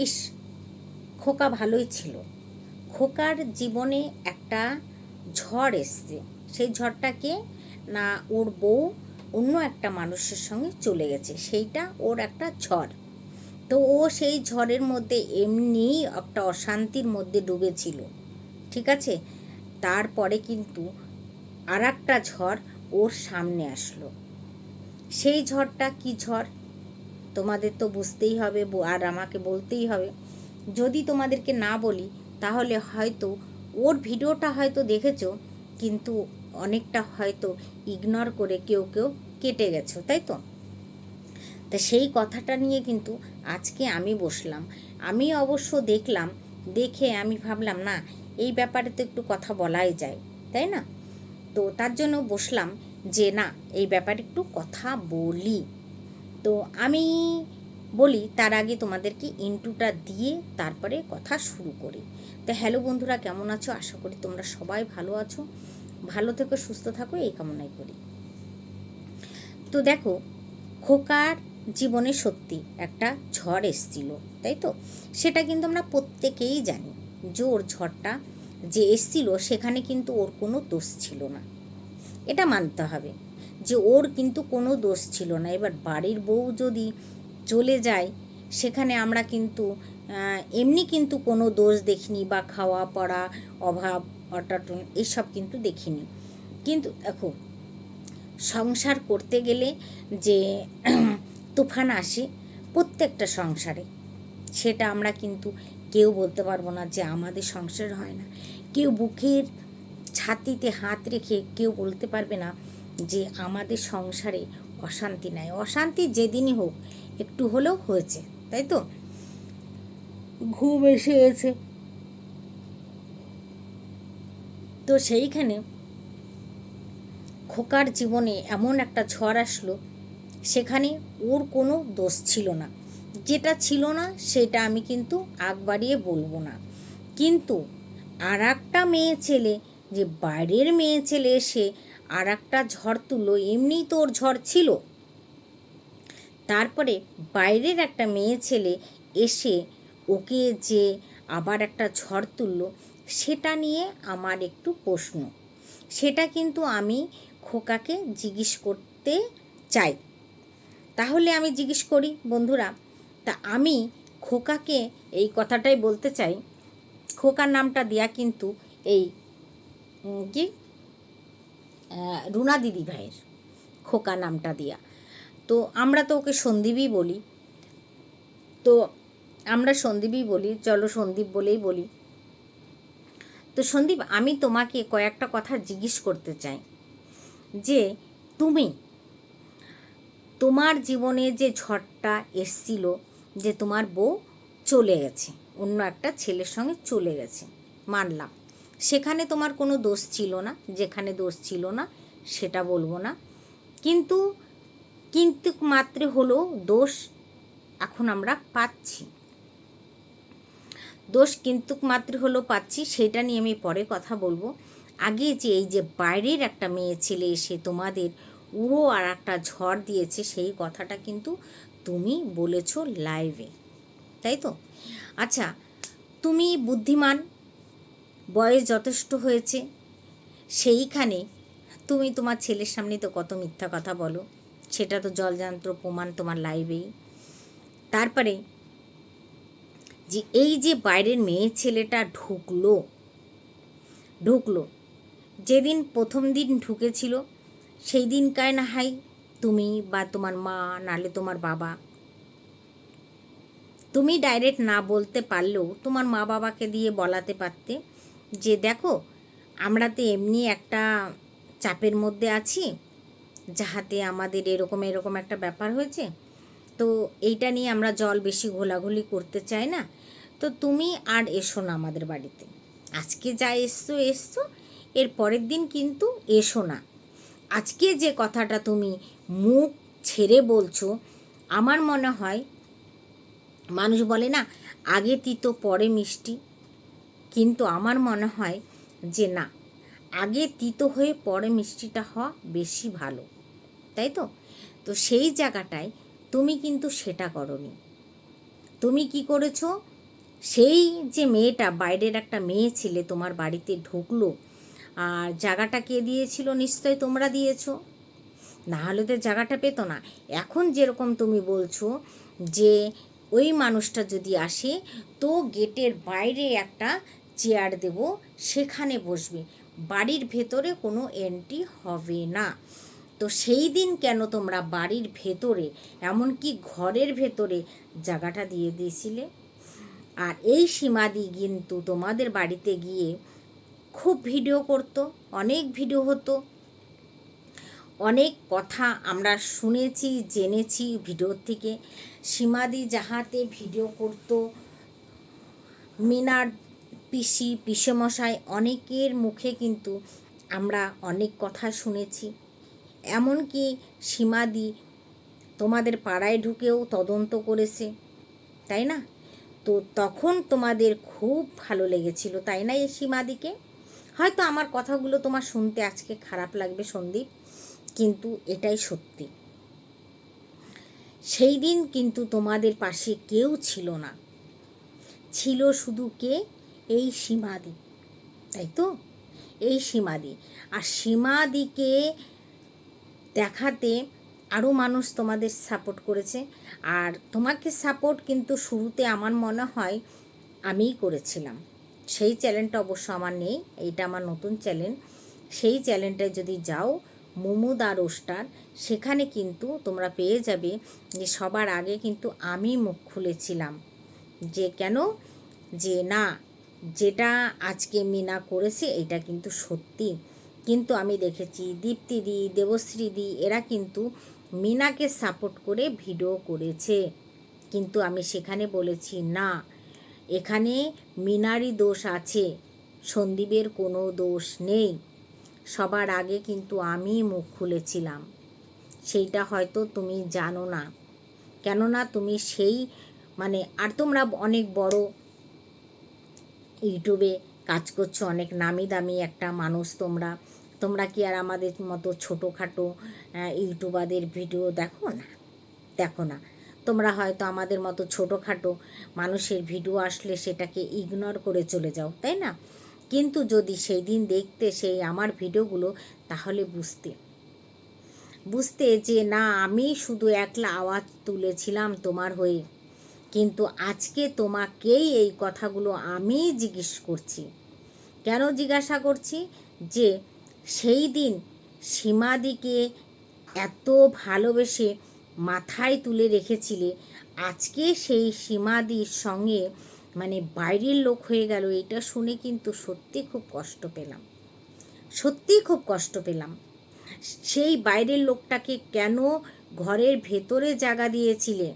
ইস, খোকা ভালোই ছিল। খোকার জীবনে একটা ঝড় এসছে। সেই ঝড়টাকে না ওর বউ, অন্য একটা মানুষের সঙ্গে চলে গেছে। সেইটা ওর একটা ঝড়। তো ও সেই ঝড়ের মধ্যে এমনিই একটা অশান্তির মধ্যে ডুবেছিল। ঠিক আছে? তারপরে কিন্তু আর একটা ঝড় ওর সামনে আসলো। সেই ঝড়টা কি ঝড়? তোমাদের তো বুঝতেই হবে আর আমাকে বলতেই হবে। যদি তোমাদেরকে না বলি, তাহলে হয়তো ওর ভিডিওটা হয়তো দেখেছ, কিন্তু অনেকটা হয়তো ইগনোর করে কেউ কেউ কেটে গেছো, তাই তো? তা সেই কথাটা নিয়ে কিন্তু আজকে আমি বসলাম। আমি অবশ্য দেখলাম, দেখে আমি ভাবলাম, না, এই ব্যাপারে তো একটু কথা বলাই যায় তাই না? তো তার জন্য বসলাম যে, না, এই ব্যাপারে একটু কথা বলি। তো আমি বলি, তার আগে তোমাদেরকে ইন্টুটা দিয়ে তারপরে কথা শুরু করি। তো হ্যালো বন্ধুরা, কেমন আছো? আশা করি তোমরা সবাই ভালো আছো। ভালো থেকো, সুস্থ থাকো, এই কামনাই করি। তো দেখো, খোকার জীবনে সত্যি একটা ঝড় এসছিল, তাই তো? সেটা কিন্তু আমরা প্রত্যেকেই জানি। যে ওর ঝড়টা যে এসছিল, সেখানে কিন্তু ওর কোনো দোষ ছিল না। এটা মানতে হবে। যে ওর কিন্তু কোনো দোষ ছিল না। এবার বাড়ির বউ যদি চলে যায়, সেখানে আমরা কিন্তু এমনি কিন্তু কোনো দোষ দেখিনি বা খাওয়া, পড়া, অভাব, অটাটন এসব কিন্তু দেখিনি। কিন্তু দেখো, সংসার করতে গেলে যে তুফান আসে প্রত্যেকটা সংসারে, সেটা আমরা কিন্তু কেউ বলতে পারব না যে আমাদের সংসার হয় না। কেউ বুকের ছাতিতে হাত রেখে কেউ বলতে পারবে না যে আমাদের সংসারে অশান্তি নাই। অশান্তি যেদিনই হোক, একটু হলেও হয়েছে, তাই তো? ঘুম এসে গেছে। তো সেইখানে খোকার জীবনে এমন একটা ঝড় আসলো, সেখানে ওর কোনো দোষ ছিল না। যেটা ছিল না, সেটা আমি কিন্তু আগ বাড়িয়ে বলব না। কিন্তু আর একটা মেয়ে ছেলে, যে বাইরের মেয়ে ছেলে এসে আর একটা ঝড় তুললো এমনিই তো ওর ঝড় ছিল। তারপরে বাইরের একটা মেয়ে ছেলে এসে ওকে যে আবার একটা ঝড় তুললো, সেটা নিয়ে আমার একটু প্রশ্ন। সেটা কিন্তু আমি খোকাকে জিজ্ঞেস করতে চাই। তাহলে আমি জিজ্ঞেস করি, বন্ধুরা, তা আমি খোকাকে এই কথাটাই বলতে চাই। খোকার নামটা দেয়া কিন্তু এই কি? রুনা দিদি ভাইয়ের খোকা নামটা দেয়া। তো আমরা তো ওকে সন্দীপই বলি। তো আমরা সন্দীপই বলি, চলো সন্দীপ বলেই বলি। তো সন্দীপ, আমি তোমাকে কয়েকটা কথা জিজ্ঞেস করতে চাই। যে তুমি তোমার জীবনে যে ঝড়টা এসছিল, যে তোমার বউ চলে গেছে, অন্য একটা ছেলের সঙ্গে চলে গেছে, মানলাম। সেখানে তোমার কোনো দোষ ছিল না, যেখানে দোষ ছিল না, সেটা বলব না। কিন্তু কিন্তু মাত্র হলেও দোষ এখন আমরা পাচ্ছি। দোষ কিন্তু মাত্র হলেও পাচ্ছি, সেটা নিয়ে আমি পরে কথা বলব। আগে যে এই যে বাইরের একটা মেয়ে ছেলে এসে তোমাদের উড়ো আর একটা ঝড় দিয়েছে, সেই কথাটা কিন্তু তুমি বলেছ লাইভে তাই তো? আচ্ছা তুমি বুদ্ধিমান বয়স যথেষ্ট হয়েছে, সেইখানে তুমি তোমার ছেলের সামনে তো কত মিথ্যা কথা বলো। সেটা তো জলযন্ত্র প্রমাণ তোমার লাইভেই তারপরে যে এই যে বাইরের মেয়ে ছেলেটা ঢুকলো ঢুকলো, যেদিন প্রথম দিন ঢুকেছিল সেই দিনকায় না হয় তুমি বা তোমার মা, নালে তোমার বাবা, তুমি ডাইরেক্ট না বলতে পারলেও তোমার মা বাবাকে দিয়ে বলাতে পারতে যে দেখো, আমরা তো এমনি একটা চাপের মধ্যে আছি, যাহাতে আমাদের এরকম এরকম একটা ব্যাপার হয়েছে। তো এইটা নিয়ে আমরা জল বেশি ঘোলাঘুলি করতে চাই না। তো তুমি আর এসো না আমাদের বাড়িতে। আজকে যা এসছো এসছো, এর পরের দিন কিন্তু এসো না। আজকে যে কথাটা তুমি মুখ ছেড়ে বলছো, আমার মনে হয়, মানুষ বলে না, আগে তিতো, পরে মিষ্টি। কিন্তু আমার মনে হয় যে না, আগে তিতো হয়ে পরে মিষ্টিটা হওয়া বেশি ভালো, তাই তো? তো সেই জায়গাটায় তুমি কিন্তু সেটা করনি। তুমি কি করেছ? সেই যে মেয়েটা, বাইরের একটা মেয়ে ছিলে তোমার বাড়িতে ঢুকলো, আর জায়গাটা কে দিয়েছিল নিশ্চয় তোমরা দিয়েছ? না হলে তো জায়গাটা পেতো না। এখন যেরকম তুমি বলছো যে ওই মানুষটা যদি আসে, তো গেটের বাইরে একটা চেয়ার দেব, সেখানে বসবে। বাড়ির ভেতরে কোনো এন্ট্রি হবে না। তো সেই দিন কেন তোমরা বাড়ির ভেতরে, এমনকি ঘরের ভেতরে জায়গাটা দিয়ে দিয়েছিলে? আর এই সীমাদি কিন্তু তোমাদের বাড়িতে গিয়ে খুব ভিডিও করতো, অনেক ভিডিও হতো। অনেক কথা আমরা শুনেছি, জেনেছি ভিডিওর থেকে। সীমাদি যাহাতে ভিডিও করতো, মিনার পিসি, পিসেমশাই অনেকের মুখে কিন্তু আমরা অনেক কথা শুনেছি। এমনকি সীমাদি তোমাদের পাড়ায় ঢুকেও তদন্ত করেছে, তাই না? তো তখন তোমাদের খুব ভালো লেগেছিল, তাই না এই সীমাদিকে? হয়তো আমার কথাগুলো তোমার শুনতে আজকে খারাপ লাগবে সন্দীপ, কিন্তু এটাই সত্যি। সেই দিন কিন্তু তোমাদের পাশে কেউ ছিল না। ছিল শুধু কে? এই সীমাদি, তাই তো? এই সীমাদি। আর সীমাদিকে দেখাতে আরও মানুষ তোমাদের সাপোর্ট করেছে। আর তোমাকে সাপোর্ট কিন্তু শুরুতে আমার মনে হয় আমিই করেছিলাম। সেই চ্যানেলটা অবশ্য আমার নেই, এইটা আমার নতুন চ্যানেল সেই চ্যানেলটায় যদি যাও, মোমোদ আর রোস্টার, সেখানে কিন্তু তোমরা পেয়ে যাবে যে সবার আগে কিন্তু আমি মুখ খুলেছিলাম। যে কেন? যে না যেটা আজকে মিনা করেছে, এটা কিন্তু সত্যি। কিন্তু আমি দেখেছি দীপ্তিদি দেবশ্রীদি এরা কিন্তু মিনাকে সাপোর্ট করে ভিডিও করেছে। কিন্তু আমি সেখানে বলেছি, না, এখানে মিনারই দোষ আছে, সন্দীপের কোনো দোষ নেই। সবার আগে কিন্তু আমি মুখ খুলেছিলাম। সেইটা হয়তো তুমি জানো না। কেননা তুমি সেই মানে আর তোমরা অনেক বড় ইউটিউবে কাজ করছ, অনেক নামি দামি একটা মানুষ তোমরা। তোমরা কি আর আমাদের মতো ছোটোখাটো ইউটিউবারদের ভিডিও দেখো না? দেখো না। তোমরা হয়তো আমাদের মতো ছোটোখাটো মানুষের ভিডিও আসলে সেটাকে ইগনোর করে চলে যাও, তাই না? কিন্তু যদি সেই দিন দেখতে সেই আমার ভিডিওগুলো, তাহলে বুঝতে। বুঝতে যে না, আমি শুধু একলা আওয়াজ তুলেছিলাম তোমার হয়ে। কিন্তু আজকে তোমাকেই এই কথাগুলো আমি জিজ্ঞেস করছি। কেন জিজ্ঞাসা করছি? যে সেই দিন সীমাদিকে এত ভালোবেসে মাথায় তুলে রেখেছিলে, আজকে সেই সীমাদির সঙ্গে মানে বাইরের লোক হয়ে গেল, এটা শুনে কিন্তু সত্যি খুব কষ্ট পেলাম। সত্যি খুব কষ্ট পেলাম। সেই বাইরের লোকটাকে কেন ঘরের ভেতরে জায়গা দিয়েছিলে?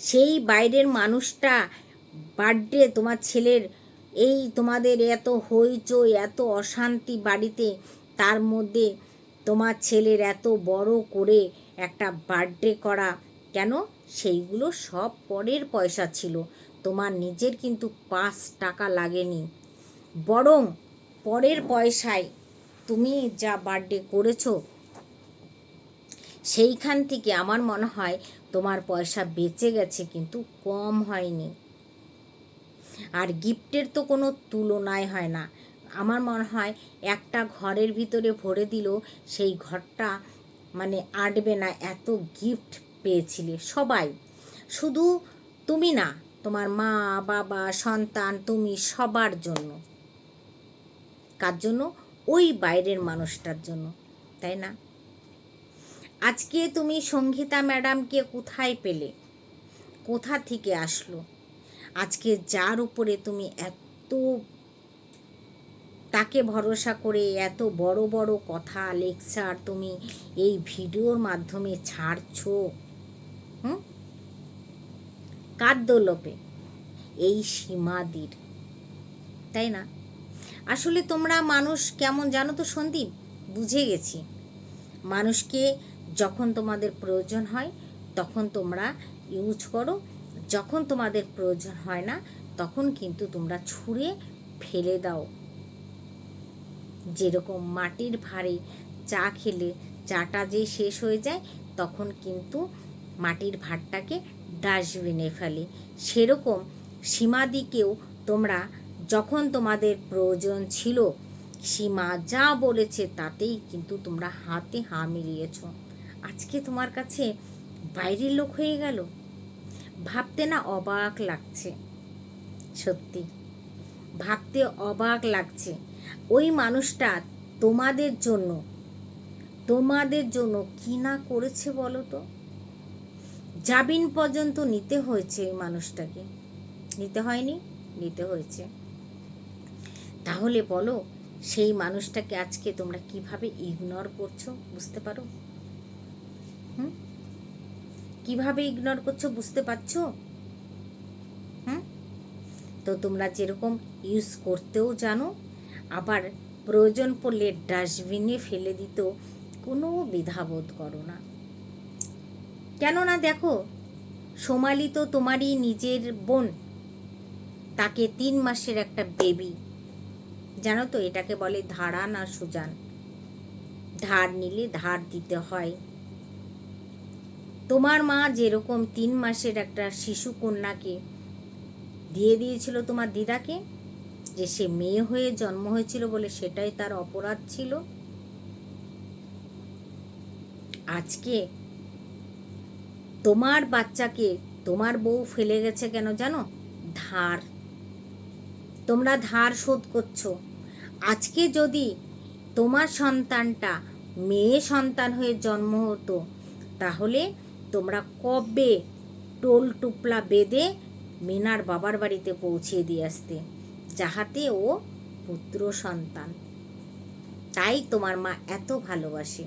সেই বাইরের মানুষটা বার্থডে তোমার ছেলের, এই তোমাদের এত হইচই, এত অশান্তি বাড়িতে, তার মধ্যে তোমার ছেলের এত বড় করে একটা বার্থডে করা। কেন? সেইগুলো সব পরের পয়সা ছিল। তোমার নিজের কিন্তু পাঁচ টাকা লাগেনি। বরং পরের পয়সায় তুমি যা বার্থডে করেছ সেইখান থেকে আমার মনে হয় তোমার পয়সা বেঁচে গেছে, কিন্তু কম হয়নি। আর গিফটের তো কোনো তুলনায় হয় না। আমার মনে হয় একটা ঘরের ভিতরে ভরে দিল সেই ঘরটা মানে আটবে না, এত গিফট পেয়েছিলে সবাই। শুধু তুমি না, তোমার মা, বাবা, সন্তান, তুমি সবার জন্য। কার জন্য? ওই বাইরের মানুষটার জন্য, তাই না? আজকে তুমি সঙ্গীতা ম্যাডামকে কোথায় পেলে? কোথা থেকে আসলো? আজকে যার উপরে তুমি এত তাকে ভরসা করে এত বড় বড় কথা, লেকচার তুমি এই ভিডিওর মাধ্যমে ছাড়ছো? হুম? কার দোলপে? এই সীমাদির। তাই না? আসলে তোমরা মানুষ কেমন জানো তো সন্দীপ? বুঝে গেছি। মানুষকে যখন তোমাদের প্রয়োজন হয়, তখন তোমরা ইউজ করো। যখন তোমাদের প্রয়োজন হয় না, তখন কিন্তু তোমরা ছুঁড়ে ফেলে দাও। যেরকম মাটির ভারে চা খেলে চাটা যে শেষ হয়ে যায়, তখন কিন্তু মাটির ভাতটাকে ডাস্টবিনে ফেলে। সেরকম সীমাদিকেও তোমরা যখন তোমাদের প্রয়োজন ছিল, সীমা যা বলেছে তাতেই কিন্তু তোমরা হাতে হা মিলিয়েছ। আজকে তোমার কাছে বাইরের লোক হয়ে গেল? ভাবতে না অবাক লাগছে। সত্যি, ভাবতে অবাক লাগছে। ওই মানুষটা তোমাদের জন্য তোমাদের জন্য কি না করেছে বলো তো? জামিন পর্যন্ত নিতে হয়েছে এই মানুষটাকে। নিতে হয়নি, নিতে হয়েছে। তাহলে বলো, সেই মানুষটাকে আজকে তোমরা কীভাবে ইগনোর করছ, বুঝতে পারো? হুম? কীভাবে ইগনোর করছ বুঝতে পারছ? হুম? তো তোমরা যেরকম ইউজ করতেও জানো, আবার প্রয়োজন পড়লে ডাস্টবিনে ফেলে দিতেও কোনো দ্বিধাবোধ করো না। কেননা দেখো সোমালি তো তোমারই নিজের বোন, তাকে তিন মাসের একটা বেবি জানো তো, এটাকে বলে ধারান আর সুজান। ধার নিলে ধার দিতে হয়। তোমার মা যেরকম তিন মাসের একটা শিশু কন্যাকে দিয়ে দিয়েছিল তোমার দিদাকে, যে সে মেয়ে হয়ে জন্ম হয়েছিল বলে সেটাই তার অপরাধ ছিল। আজকে তোমার বাচ্চাকে তোমার বউ ফেলে গেছে কেন জানো? ধার। তোমরা ধার শোধ করছ। আজকে যদি তোমার সন্তানটা মেয়ে সন্তান হয়ে জন্ম হতো, তাহলে তোমরা কবে টোল টুপলা বেঁধে মিনার বাবার বাড়িতে পৌঁছিয়ে দিয়ে আসতে? যাহাতে ও পুত্র সন্তান। তাই তোমার মা এত ভালোবাসে।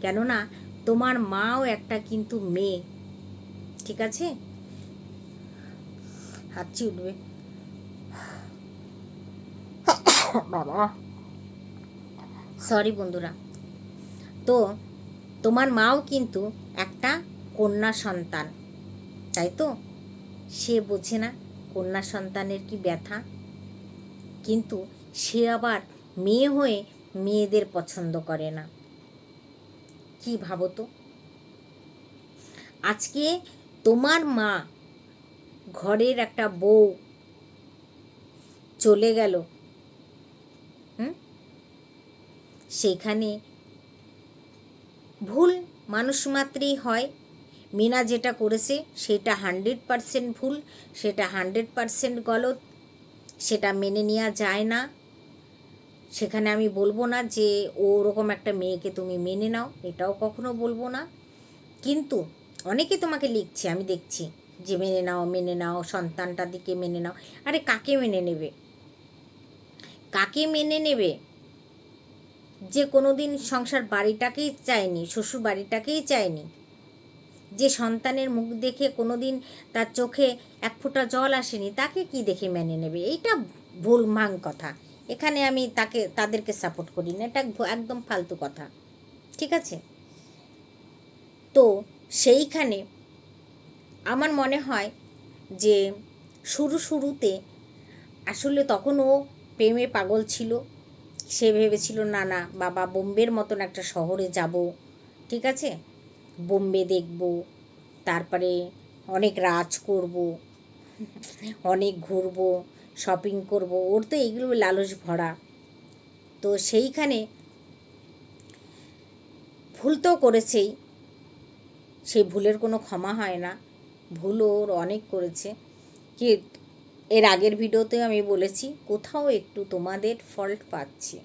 কেননা তোমার মাও একটা কিন্তু মেয়ে। ঠিক আছে? হাঁচি উঠবে। বাবা। সরি বন্ধুরা। তো তোমার মাও কিন্তু একটা কন্যা সন্তান, তাই তো? সে বোঝে না কন্যা সন্তানের কি ব্যথা। কিন্তু সে আবার মেয়ে হয়ে মেয়েদের পছন্দ করে না। কি ভাবো তো? আজকে তোমার মা ঘরের একটা বউ চলে গেল, হুম? সেখানে ভুল মানুষ মাত্রেই হয়। মিনা যেটা করেছে, সেটা হান্ড্রেড পারসেন্ট ভুল, সেটা হান্ড্রেড পারসেন্ট গলত, সেটা মেনে নেওয়া যায় না। সেখানে আমি বলব না যে ওরকম একটা মেয়েকে তুমি মেনে নাও। এটাও কখনো বলব না। কিন্তু অনেকে তোমাকে লিখছে, আমি দেখছি, যে মেনে নাও মেনে নাও, সন্তানটার দিকে মেনে নাও। আরে, কাকে মেনে নেবে? কাকে মেনে নেবে? যে কোনো দিন সংসার বাড়িটাকেই চায়নি, শ্বশুর বাড়িটাকেই চায়নি। যে সন্তানের মুখ দেখে কোনো দিন তার চোখে এক ফোঁটা জল আসেনি, তাকে কি দেখে মেনে নেবে? এইটা ভুল মাং কথা। এখানে আমি তাকে, তাদেরকে সাপোর্ট করি না, এটা একদম ফালতু কথা। ঠিক আছে? তো সেইখানে আমার মনে হয় যে শুরু শুরুতে আসলে তখন ও প্রেমে পাগল ছিল। সে ভেবেছিল, না না, বাবা বোম্বের মতন একটা শহরে যাব। ঠিক আছে? বোম্বে দেখব, তারপরে অনেক রাজ করব, অনেক ঘুরবো শপিং করব। ওর তো এগুলো লালচ ভরা। তো সেইখানে ভুল তো করেছেই। সেই ভুলের কোনো ক্ষমা হয় না। ভুল ওর অনেক করেছে। কি এর আগের ভিডিওতে আমি বলেছি, কোথাও একটু তোমাদের ফল্ট পাচ্ছি।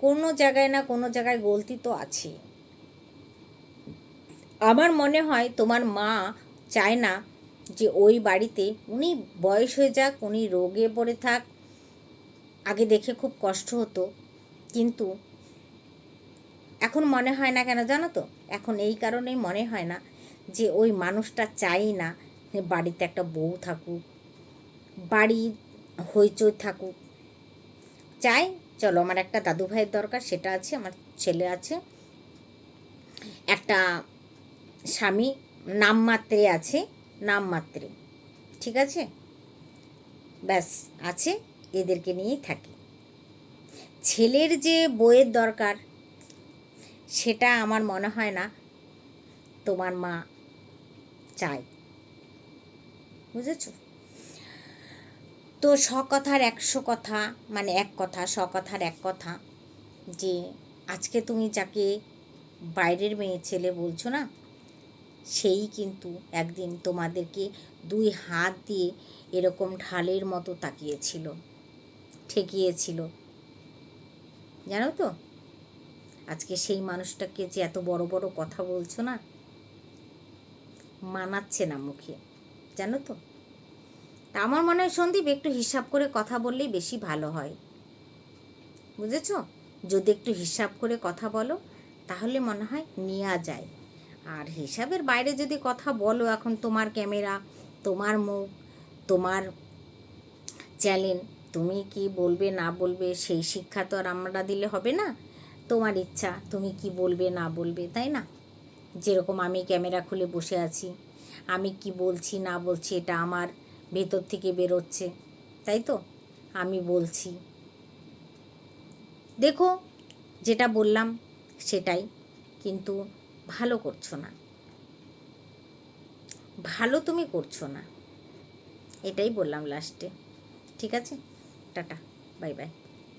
কোনো জায়গায় না কোনো জায়গায় গলতি তো আছে আমার মনে হয় তোমার মা চায় না যে ওই বাড়িতে উনি বয়স হয়ে যাক, উনি রোগে পড়ে থাক। আগে দেখে খুব কষ্ট হতো। কিন্তু এখন মনে হয় না কেন জানো তো? এখন এই কারণেই মনে হয় না যে ওই মানুষটা চাই না বাড়িতে একটা বউ থাকুক বাড়ি হইচই থাকুক। চাই, চলো, আমার একটা দাদু ভাইয়ের দরকার, সেটা আছে, আমার ছেলে আছে। একটা স্বামী নামমাত্রে আছে নামমাত্রে ঠিক আছে? ব্যাস, আছে, এদেরকে নিয়েই থাকি। ছেলের যে বইয়ের দরকার, সেটা আমার মনে হয় না তোমার মা চায়। বুঝেছ? তো কথার একশো কথা মানে এক কথা কথার এক কথা যে আজকে তুমি যাকে বাইরের মেয়ে ছেলে বলছো না, সেই কিন্তু একদিন তোমাদেরকে দুই হাত দিয়ে এরকম ঢালের মতো তাকিয়েছিল, ঠেকিয়েছিল। জানো তো? আজকে সেই মানুষটাকে যে এত বড় বড় কথা বলছো না, মানাচ্ছে না মুখে, জানো তো? তা আমার মনে হয় সন্দীপ একটু হিসাব করে কথা বললেই বেশি ভালো হয়। বুঝেছ? যদি একটু হিসাব করে কথা বলো, তাহলে মনে হয় নেওয়া যায়। আর হিসাবের বাইরে যদি কথা বলো এখন তোমার ক্যামেরা, তোমার মুখ, তোমার চ্যানেল, তুমি কি বলবে, না বলবে, সেই শিক্ষা তো আর আমরা দিলে হবে না। তোমার ইচ্ছা, তুমি কি বলবে, না বলবে, তাই না? যেরকম আমি ক্যামেরা খুলে বসে আছি, আমি কি বলছি, না বলছি, এটা আমার ভেতর থেকে বেরোচ্ছে, তাই তো? আমি বলছি। দেখো, যেটা বললাম সেটাই, কিন্তু ভালো করছ না। ভালো তুমি করছ না। এটাই বললাম লাস্টে ঠিক আছে? Tata, bye bye.